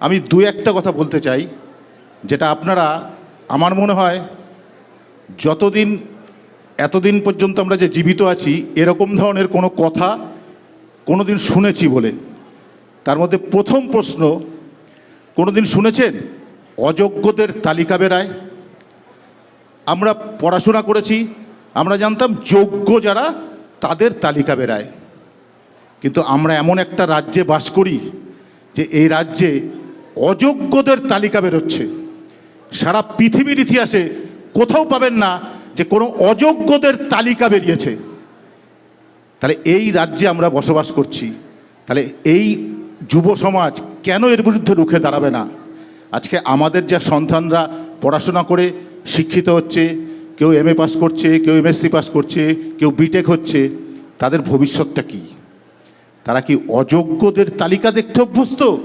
আমি দু একটা কথা বলতে চাই, যেটা আপনারা, আমার মনে হয়, যতদিন, এতদিন পর্যন্ত আমরা যে জীবিত আছি, এরকম ধরনের কোনো কথা কোনো দিন শুনেছি বলে। তার মধ্যে প্রথম প্রশ্ন কোনো দিন শুনেছেন? অযোগ্যদের তালিকা বেরায় আমরা পড়াশোনা করেছি, আমরা জানতাম যোগ্য যারা, তাদের তালিকা বেরায় কিন্তু আমরা এমন একটা রাজ্যে বাস করি, যে এই রাজ্যে অযোগ্যদের তালিকা বেরোচ্ছে। সারা পৃথিবীর ইতিহাসে কোথাও পাবেন না যে কোনো অযোগ্যদের তালিকা বেরিয়েছে। তাহলে এই রাজ্যে আমরা বসবাস করছি। তাহলে এই যুব সমাজ কেন এর বিরুদ্ধে রুখে দাঁড়াবে না? আজকে আমাদের যা সন্তানরা পড়াশোনা করে শিক্ষিত হচ্ছে, কেউ এম এ পাস করছে, কেউ এমএসসি পাস করছে, কেউ বিটেক হচ্ছে, তাদের ভবিষ্যৎটা কী? তারা কি অযোগ্যদের তালিকা দেখতে অভ্যস্ত?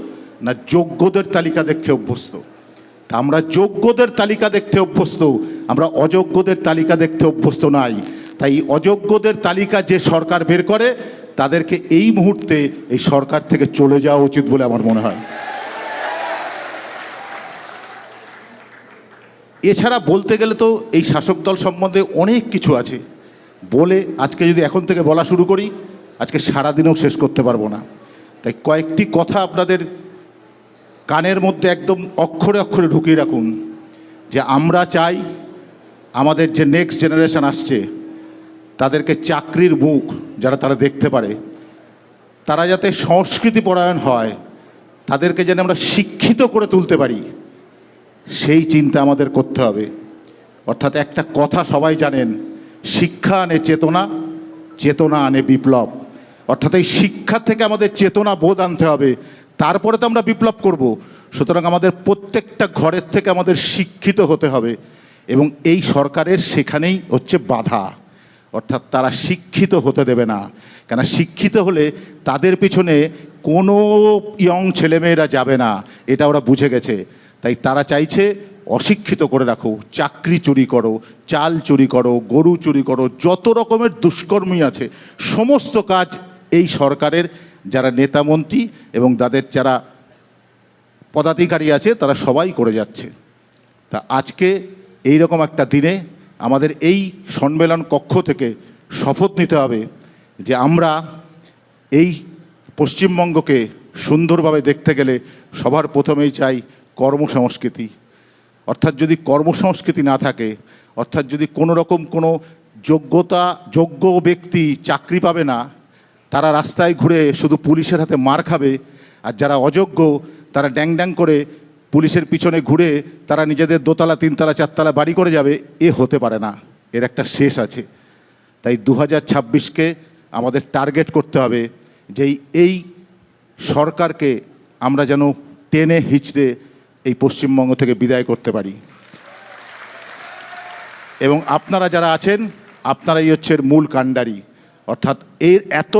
না যোগ্যদের তালিকা দেখতে অভ্যস্ত? তা আমরা যোগ্যদের তালিকা দেখতে অভ্যস্ত, আমরা অযোগ্যদের তালিকা দেখতে অভ্যস্ত নাই। তাই অযোগ্যদের তালিকা যে সরকার বের করে, তাদেরকে এই মুহূর্তে এই সরকার থেকে চলে যাওয়া উচিত বলে আমার মনে হয়। এছাড়া বলতে গেলে তো এই শাসক দল সম্বন্ধে অনেক কিছু আছে। বলে আজকে যদি এখন থেকে বলা শুরু করি, আজকে সারাদিনেও শেষ করতে পারব না। তাই কয়েকটি কথা আপনাদের কানের মধ্যে একদম অক্ষরে অক্ষরে ঢুকিয়ে রাখুন যে আমরা চাই আমাদের যে নেক্সট জেনারেশন আসছে, তাদেরকে চাকরির মুখ যারা তারা দেখতে পারে, তারা যাতে সংস্কৃতি পরায়ণ হয়, তাদেরকে যেন আমরা শিক্ষিত করে তুলতে পারি, সেই চিন্তা আমাদের করতে হবে। অর্থাৎ একটা কথা সবাই জানেন, শিক্ষা আনে চেতনা চেতনা আনে বিপ্লব। অর্থাৎ এই শিক্ষা থেকে আমাদের চেতনা বোধ আনতে হবে তারপরে তো আমরা বিপ্লব করব। সুতরাং আমাদের প্রত্যেকটা ঘরের থেকে আমাদের শিক্ষিত হতে হবে এবং এই সরকারের সেখানেই হচ্ছে বাধা। অর্থাৎ তারা শিক্ষিত হতে দেবে না। কেন শিক্ষিত হলে তাদের পিছনে কোনো ইয়ং ছেলেমেয়েরা যাবে না, এটা ওরা বুঝে গেছে। তাই তারা চাইছে অশিক্ষিত করে রাখো, চাকরি চুরি করো, চাল চুরি করো, গরু চুরি করো, যত রকমের দুষ্কর্মী আছে, সমস্ত কাজ এই সরকারের যারা নেতামন্ত্রী এবং তাদের যারা পদাধিকারী আছে, তারা সবাই করে যাচ্ছে। তা আজকে এই রকম একটা দিনে আমাদের এই সম্মেলন কক্ষ থেকে শপথ নিতে হবে যে আমরা এই পশ্চিমবঙ্গকে সুন্দরভাবে দেখতে গেলে সবার প্রথমেই চাই কর্মসংস্কৃতি। অর্থাৎ যদি কর্মসংস্কৃতি না থাকে, অর্থাৎ যদি কোনো রকম কোনো যোগ্যতা, যোগ্য ব্যক্তি চাকরি পাবে না তারা রাস্তায় ঘুরে শুধু পুলিশের হাতে মার খাবে, আর যারা অযোগ্য, তারা ড্যাং ড্যাং করে পুলিশের পিছনে ঘুরে তারা নিজেদের দোতলা, তিনতলা, চারতলা বাড়ি করে যাবে, এ হতে পারে না। এর একটা শেষ আছে। তাই দু হাজার ছাব্বিশকে আমাদের টার্গেট করতে হবে যে এই- সরকারকে আমরা যেন টেনে হিচড়ে এই পশ্চিমবঙ্গ থেকে বিদায় করতে পারি। এবং আপনারা যারা আছেন, আপনারাই হচ্ছে মূল কাণ্ডারি। অর্থাৎ এর এত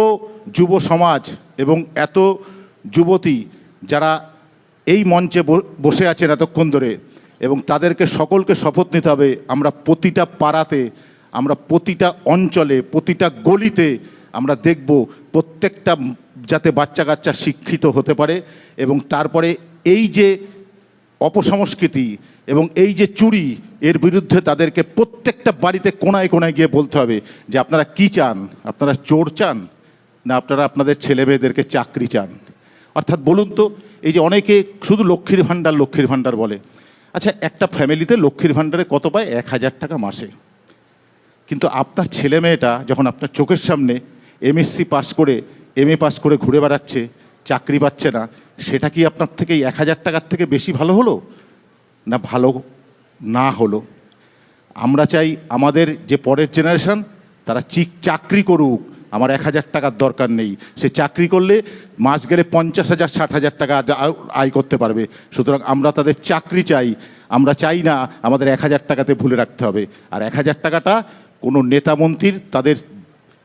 যুব সমাজ এবং এত যুবতী যারা এই মঞ্চে বসে আছেন এতক্ষণ ধরে এবং তাদেরকে সকলকে শপথ নিতে হবে, আমরা প্রতিটা পাড়াতে, আমরা প্রতিটা অঞ্চলে, প্রতিটা গলিতে আমরা দেখব প্রত্যেকটা যাতে বাচ্চা কাচ্চা শিক্ষিত হতে পারে এবং তারপরে এই যে অপসংস্কৃতি এবং এই যে চুরি, এর বিরুদ্ধে তাদেরকে প্রত্যেকটা বাড়িতে কোনায় কোনায় গিয়ে বলতে হবে যে আপনারা কি চান? আপনারা চোর চান? না আপনারা আপনাদের ছেলে মেয়েদেরকে চাকরি চান? অর্থাৎ বলুন তো, এই যে অনেকে শুধু লক্ষ্মীর ভাণ্ডার লক্ষ্মীর ভাণ্ডার বলে। আচ্ছা একটা ফ্যামিলিতে লক্ষ্মীর ভাণ্ডারে কত পায়? এক হাজার টাকা মাসে। কিন্তু আপনার ছেলে মেয়েটা যখন আপনার চোখের সামনে এমএসসি পাস করে এম এ পাস করে ঘুরে বেড়াচ্ছে, চাকরি পাচ্ছে না সেটা কি আপনার থেকে এক হাজার টাকার থেকে বেশি ভালো হলো? না ভালো না হলো? আমরা চাই আমাদের যে পরের জেনারেশন তারা চিক চাকরি করুক। আমার এক হাজার টাকার দরকার নেই। সে চাকরি করলে মাস গেলে পঞ্চাশ হাজার, ষাট হাজার টাকা আয় করতে পারবে। সুতরাং আমরা তাদের চাকরি চাই। আমরা চাই না আমাদের এক হাজার টাকাতে ভুলে রাখতে হবে। আর এক হাজার টাকাটা কোনো নেতা মন্ত্রীর, তাদের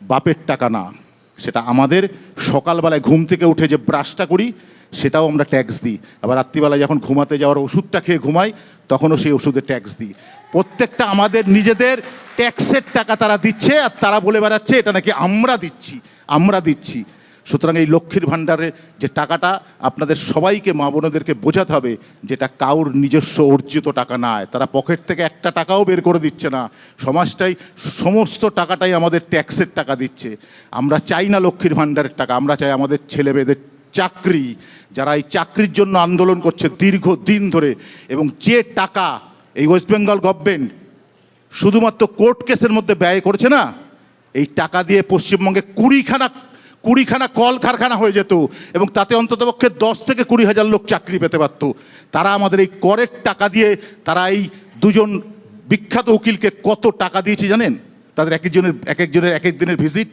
বাপের টাকা না। সেটা আমাদের সকালবেলায় ঘুম থেকে উঠে যে ব্রাশটা করি সেটাও আমরা ট্যাক্স দিই। আবার রাত্রিবেলায় যখন ঘুমাতে যাওয়ার ওষুধটা খেয়ে ঘুমাই, তখনও সেই ওষুধের ট্যাক্স দিই। প্রত্যেকটা আমাদের নিজেদের ট্যাক্সের টাকা তারা দিচ্ছে আর তারা বলে বেড়াচ্ছে, এটা নাকি আমরা দিচ্ছি আমরা দিচ্ছি। সুতরাং এই লক্ষ্মীর ভাণ্ডারে যে টাকাটা আপনাদের সবাইকে মা বোনেদেরকে বোঝাতে হবে, যেটা কাউর নিজস্ব অর্জিত টাকা নয় তারা পকেট থেকে একটা টাকাও বের করে দিচ্ছে না। সমাজটাই সমস্ত টাকাটাই আমাদের ট্যাক্সের টাকা দিচ্ছে। আমরা চাই না লক্ষ্মীর ভাণ্ডারের টাকা, আমরা চাই আমাদের ছেলে মেয়েদের চাকরি, যারা এই চাকরির জন্য আন্দোলন করছে দীর্ঘ দিন ধরে, এবং যে টাকা এই ওয়েস্ট বেঙ্গল গভর্নমেন্ট শুধুমাত্র কোর্ট কেসের মধ্যে ব্যয় করেছে না, এই টাকা দিয়ে পশ্চিমবঙ্গে কুড়িখানা কুড়িখানা কল কারখানা হয়ে যেত, এবং তাতে অন্ততপক্ষে দশ থেকে কুড়ি হাজার লোক চাকরি পেতে পারতো। তারা আমাদের এই করের টাকা দিয়ে তারা এই দুজন বিখ্যাত উকিলকে কত টাকা দিয়েছে জানেন? তাদের এক একজনের এক একজনের, এক এক দিনের ভিজিট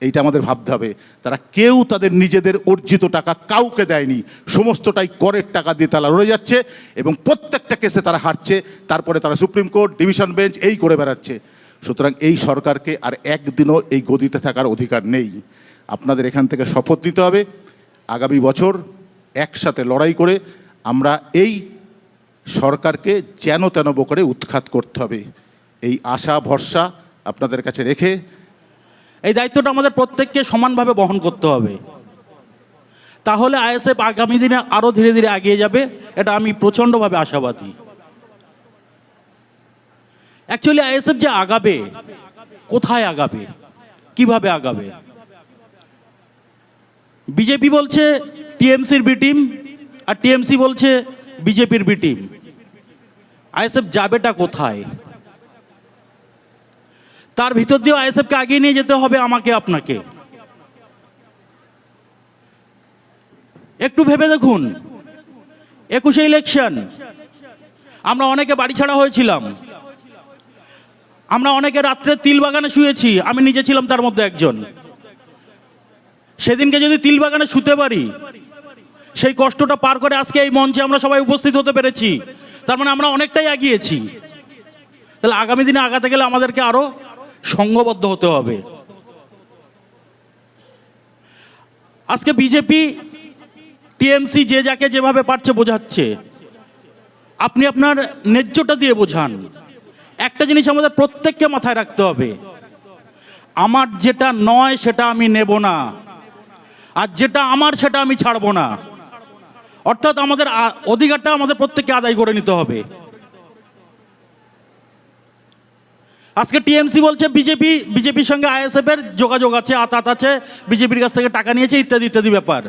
এইটা আমাদের ভাবতে হবে। তারা কেউ তাদের নিজেদের অর্জিত টাকা কাউকে দেয়নি। সমস্তটাই করের টাকা দিয়ে তারা রয়ে যাচ্ছে এবং প্রত্যেকটা কেসে তারা হারছে। তারপরে তারা সুপ্রিম কোর্ট, ডিভিশন বেঞ্চ এই করে বেড়াচ্ছে। সুতরাং এই সরকারকে আর একদিনও এই গদিতে থাকার অধিকার নেই। আপনাদের এখান থেকে শপথ নিতে হবে। আগামী বছর একসাথে লড়াই করে আমরা এই সরকারকে যেন তেন করে উৎখাত করতে হবে। এই আশা, ভরসা আপনাদের কাছে রেখে এই দায়িত্বটা আমাদের প্রত্যেককে সমানভাবে বহন করতে হবে। তাহলে আইএসএফ আগামী দিনে আরও ধীরে ধীরে এগিয়ে যাবে, এটা আমি প্রচণ্ডভাবে আশাবাদী। অ্যাকচুয়ালি আইএসএফ যে আগাবে, কোথায় আগাবে? কীভাবে আগাবে? বিজেপি বলছে টিএমসির বি টিম, আর টিএমসি বলছে বিজেপির বি টিম। আইএসএফ যাবেটা কোথায়? তার ভিতর দিয়েও আইএসএফকে আগিয়ে নিয়ে যেতে হবে আমাকে, আপনাকে। একটু ভেবে দেখুন, একুশে ইলেকশন, আমরা অনেকে বাড়ি ছাড়া হয়েছিলাম। আমরা অনেকে রাত্রে তিল বাগানে শুয়েছি, আমি নিজে ছিলাম তার মধ্যে একজন। সেদিনকে যদি তিল বাগানে শুতে পারি, সেই কষ্টটা পার করে আজকে এই মঞ্চে আমরা সবাই উপস্থিত হতে পেরেছি। তার মানে আমরা অনেকটাই এগিয়েছি। তাহলে আগামী দিনে আগাতে গেলে আমাদেরকে আরও সংঘবদ্ধ হতে হবে। আজকে বিজেপি, টিএমসি যে যাকে যেভাবে পারছে বোঝাচ্ছে। আপনি আপনার ন্যায্যটা দিয়ে বোঝান। একটা জিনিস আমাদের প্রত্যেককে মাথায় রাখতে হবে। আমার যেটা নয় সেটা আমি নেব না। আর যেটা আমার সেটা আমি ছাড়বো না। অর্থাৎ আমাদের অধিকারটা আমাদের প্রত্যেককে আদায় করে নিতে হবে। আজকে টিএমসি বলছে, বিজেপি, বিজেপির সঙ্গে আইএসএফ এর যোগাযোগ আছে, আতাত আছে, বিজেপির কাছ থেকে টাকা নিয়েছে, ইত্যাদি ইত্যাদি ব্যাপার।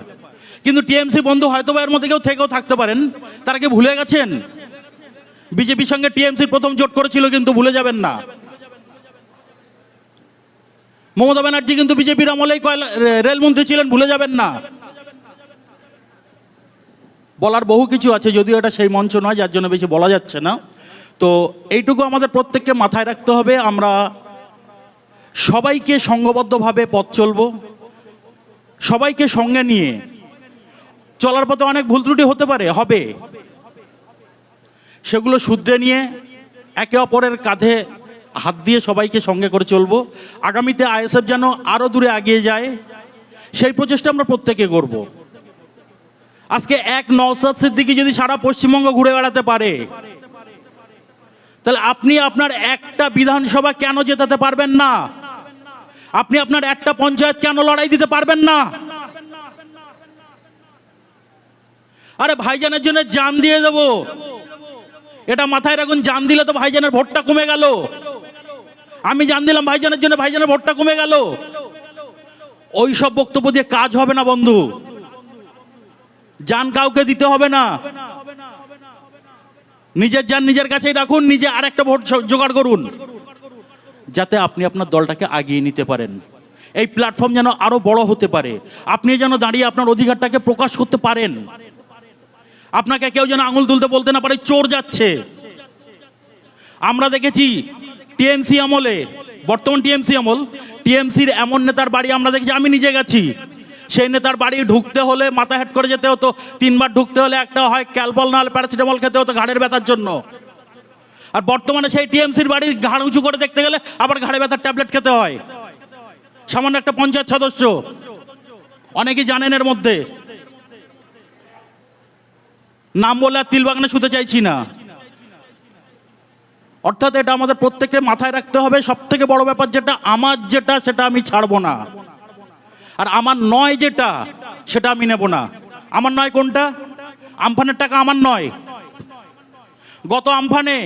কিন্তু টিএমসি বন্ধু হয়তো বা এর মধ্যে কেউ থেকেও থাকতে পারেন, তারা কি ভুলে গেছেন? বিজেপির সঙ্গে টিএমসির প্রথম জোট করেছিল, কিন্তু ভুলে যাবেন না। মমতা ব্যানার্জি কিন্তু বিজেপির আমলেই কয়লা রেলমন্ত্রী ছিলেন, ভুলে যাবেন না। বলার বহু কিছু আছে, যদিও এটা সেই মঞ্চ নয়, যার জন্য বেশি বলা যাচ্ছে না। তো এইটুকু আমাদের প্রত্যেককে মাথায় রাখতে হবে, আমরা সবাইকে সংঘবদ্ধভাবে পথ চলবো, সবাইকে সঙ্গে নিয়ে চলার পথে অনেক ভুল ত্রুটি হতে পারে, হবে। সেগুলো শুধরে নিয়ে একে অপরের কাঁধে হাত দিয়ে সবাইকে সঙ্গে করে চলব। আগামীতে আইএসএফ যেন আরও দূরে এগিয়ে যায়, সেই প্রচেষ্টা আমরা প্রত্যেকে করব। আজকে এক নওসাদ সিদ্দিকি যদি সারা পশ্চিমবঙ্গ ঘুরে বেড়াতে পারে তাহলে আপনি আপনার একটা বিধানসভা কেন জেতাতে পারবেন না? আপনি আপনার একটা পঞ্চায়েত কেন লড়াই দিতে পারবেন না? আরে ভাইজানের জন্য জান দিয়ে দেব। এটা মাথায় রাখুন, জান দিলে তো ভাইজানের ভোটটা কমে গেল। আমি জান দিলাম ভাইজানের জন্য, ভাইজানের ভোটটা কমে গেল। ওই সব বক্তব্য দিয়ে কাজ হবে না, বন্ধু। জান কাউকে দিতে হবে না। নিজের যান নিজের কাছেই রাখুন, নিজে আর একটা ভোট জোগাড় করুন। যাতে আপনি আপনার দলটাকে আগিয়ে নিতে পারেন। এই প্ল্যাটফর্ম যেন আরও বড় হতে পারে। আপনি যেন দাঁড়িয়ে আপনার অধিকারটাকে প্রকাশ করতে পারেন। আপনাকে কেউ যেন আঙুল তুলতে বলতে না পারে, চোর যাচ্ছে। আমরা দেখেছি টিএমসি আমলে, বর্তমান টিএমসি আমল, টিএমসির এমন নেতার বাড়ি আমরা দেখেছি, আমি নিজে গেছি। সেই নেতার বাড়ি ঢুকতে হলে মাথা হেট করে যেতে হতো। তিনবার ঢুকতে হলে একটা হয় ক্যালবল না হলে প্যারাসিটামল খেতে হতো ঘাড়ের ব্যথার জন্য। আর বর্তমানে সেই টিএমসির বাড়ি ঘাড় উঁচু করে দেখতে গেলে আবার ঘাড়ে ব্যথার ট্যাবলেট খেতে হয়। সামান্য একটা পঞ্চায়েত সদস্য। অনেকেই জানেন এর মধ্যে। নাম বলে আর তিলবাগানে শুতে চাইছি না। অর্থাৎ এটা আমাদের প্রত্যেকের মাথায় রাখতে হবে। সব থেকে বড় ব্যাপার যেটা, আমার যেটা, সেটা আমি ছাড়বো না। আর আমার নয় যেটা, সেটা আমি নেব না। আমার নয় কোনটা? আমফানের টাকা আমার নয়। গত আমফানে,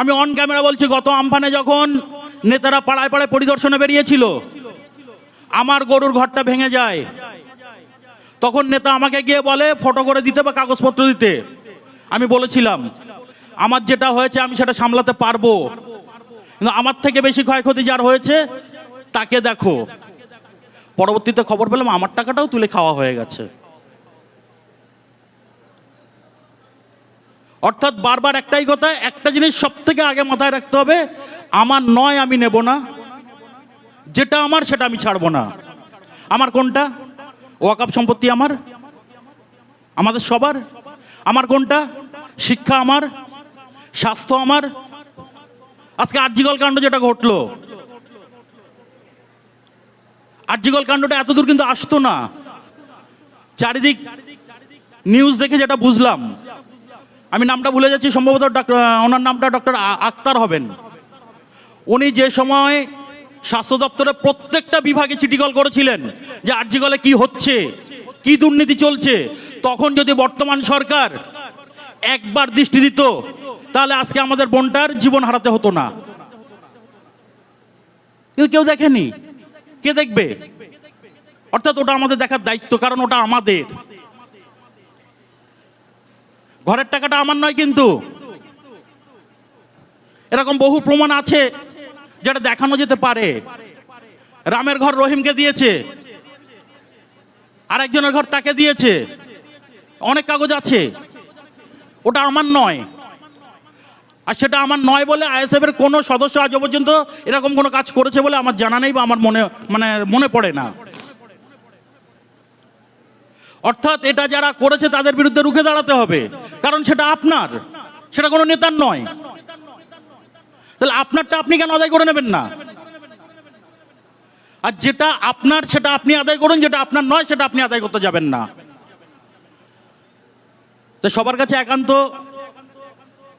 আমি অন ক্যামেরা বলছি, গত আমফানে যখন নেতারা পাড়ায় পাড়ায় পরিদর্শনে বেরিয়েছিল, আমার গরুর ঘরটা ভেঙে যায়। তখন নেতা আমাকে গিয়ে বলে, ফটো করে দিতে বা কাগজপত্র দিতে? আমি বলেছিলাম, আমার যেটা হয়েছে, আমি সেটা সামলাতে পারব। কিন্তু আমার থেকে বেশি ক্ষয়ক্ষতি যার হয়েছে, তাকে দেখো। পরবর্তীতে খবর পেলাম, আমার টাকাটাও তুলে খাওয়া হয়ে গেছে। অর্থাৎ বারবার একটাই কথা, একটা জিনিস সব থেকে আগে মাথায় রাখতে হবে, আমার নয় আমি নেব না, যেটা আমার সেটা আমি ছাড়বো না। আমার কোনটা? ওয়াকাপ সম্পত্তি আমার, আমাদের সবার। আমার কোনটা? শিক্ষা আমার, স্বাস্থ্য আমার। আজকে আর্জিগল কাণ্ড যেটা ঘটলো আর্জিগল কাণ্ডটা এতদূর কিন্তু আসতো না। চারিদিক নিউজ দেখে যেটা বুঝলাম। আমি নামটা ভুলে যাচ্ছি, সম্ভবত ওনার নামটা ডক্টর আক্তার হবেন। উনি যে সময় স্বাস্থ্য দপ্তরের প্রত্যেকটা বিভাগে চিঠিকল করেছিলেন যে আর্জিকলে কি হচ্ছে, কি দুর্নীতি চলছে, তখন যদি বর্তমান সরকার একবার দৃষ্টি দিত, তাহলে আজকে আমাদের বোনটার জীবন হারাতে হতো না। কিন্তু কেউ দেখেনি। কে দেখবে? অর্থাৎ ওটা আমাদের দেখার দায়িত্ব, কারণ ওটা আমাদের। ঘরের টাকাটা আমার নয় কিন্তু। এরকম বহু প্রমাণ আছে যেটা দেখানো যেতে পারে। রামের ঘর রহিমকে দিয়েছে। আরেকজনের ঘর তাকে দিয়েছে। অনেক কাগজ আছে। ওটা আমার নয়। আর সেটা আমার নয় বলে আইএসএফ এর কোনো সদস্য আজ পর্যন্ত এরকম কোনো কাজ করেছে বলে আমার জানা নেই বা আমার মনে মানে মনে পড়ে না। অর্থাৎ এটা যারা করেছে তাদের বিরুদ্ধে রুখে দাঁড়াতে হবে, কারণ সেটা আপনার, সেটা কোনো নেতার নয়। তাহলে আপনারটা আপনি কেন আদায় করে নেবেন না? আর যেটা আপনার, সেটা আপনি আদায় করুন, যেটা আপনার নয়, সেটা আপনি আদায় করতে যাবেন না। তো সবার কাছে একান্ত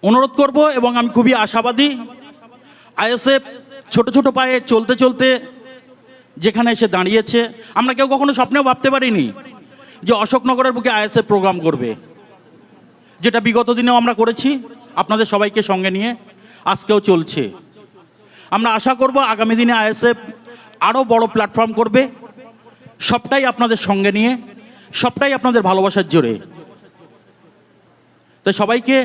অনুরোধ করব এবং আমি খুবই আশাবাদী আইএসএফ ছোট ছোট পায়ে চলতে চলতে যেখানে এসে দাঁড়িয়েছে, আমরা কেউ কখনো স্বপ্নেও ভাবতে পারিনি যে অশোকনগরের বুকে আইএসএফ প্রোগ্রাম করবে। যেটা বিগত দিনেও আমরা করেছি, আপনাদের সবাইকে সঙ্গে নিয়ে আজকেও চলছে। আমরা আশা করব আগামী দিনে আইএসএফ আরও বড় প্ল্যাটফর্ম করবে, সবটাই আপনাদের সঙ্গে নিয়ে, সবটাই আপনাদের ভালোবাসার জোরে। তো সবাইকে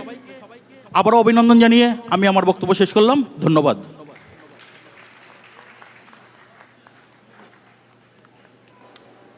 আবারও অভিনন্দন জানিয়ে আমি আমার বক্তব্য শেষ করলাম। ধন্যবাদ।